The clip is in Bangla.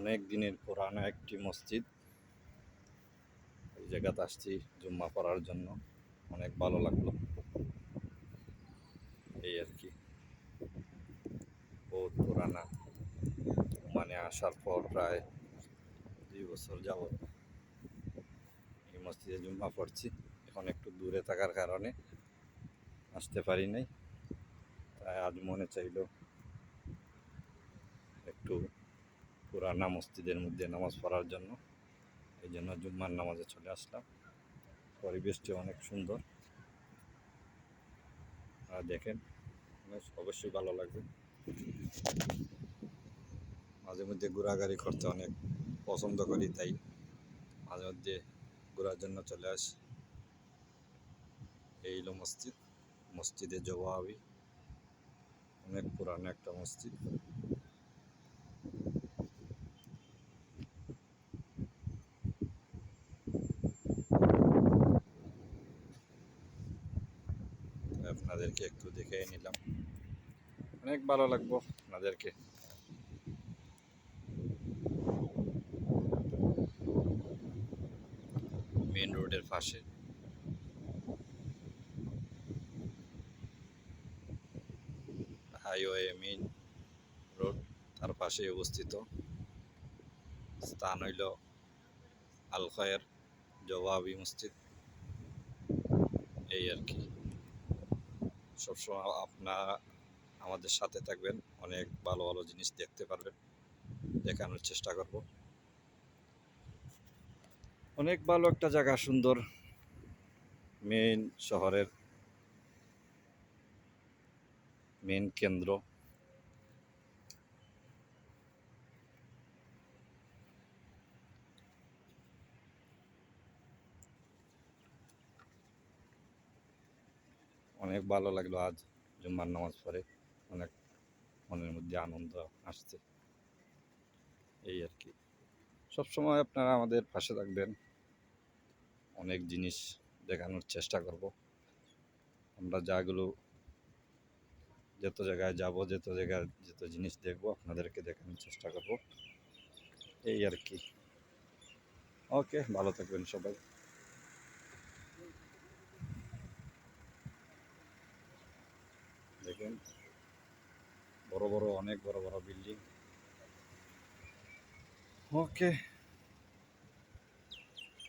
অনেক দিনের পুরানো একটি মসজিদ। এই জায়গাতে আসছি জুম্মা পড়ার জন্য। অনেক ভালো লাগল। এই আর কি। বহুত পুরানা। মানে আসার পর প্রায় দুই বছর যাব এই মসজিদে জুম্মা পড়ছি। এখন একটু দূরে থাকার কারণে আসতে পারি নাই। তাই আজ মনে চাইলো একটু পুরানা মসজিদের মধ্যে নামাজ পড়ার জন্য। এই জন্য জুম্মার নামাজে চলে আসলাম। পরিবেশটি অনেক সুন্দর। আর দেখেন, বেশ, অবশ্যই ভালো লাগবে। মাঝে মধ্যে ঘোরাঘুরি করতে অনেক পছন্দ করি, তাই মাঝে মধ্যে ঘোরার জন্য চলে আসি। এই মসজিদ। মসজিদে জবাবি। অনেক পুরানো একটা মসজিদ। আপনাদেরকে একটু দেখে নিলাম। অনেক ভালো লাগবো। আপনাদেরকে। মেন রোডের পাশে। হাইওয়ে মেইন রোড তার পাশে অবস্থিত। স্থান হইল আল খয়ের জবাবি মসজিদ। এই আর কি। সবসময় আপনারা আমাদের সাথে থাকবেন, অনেক ভালো ভালো জিনিস দেখতে পারবেন, দেখানোর চেষ্টা করব। অনেক ভালো একটা জায়গা, সুন্দর মেন শহরের মেন কেন্দ্র। অনেক ভালো লাগল আজ জুম্মার নামাজ পড়ে। অনেক মনের মধ্যে আনন্দ আসছে। এই আর কি। সবসময় আপনারা আমাদের পাশে থাকবেন। অনেক জিনিস দেখানোর চেষ্টা করব। আমরা যাগুলো যত জায়গায় যাব, যত জায়গায় যত জিনিস দেখব, আপনাদেরকে দেখানোর চেষ্টা করব। এই আর কি। ওকে, ভালো থাকবেন সবাই দেখেন বড় বড় অনেক বড় বড় বিল্ডিং ওকে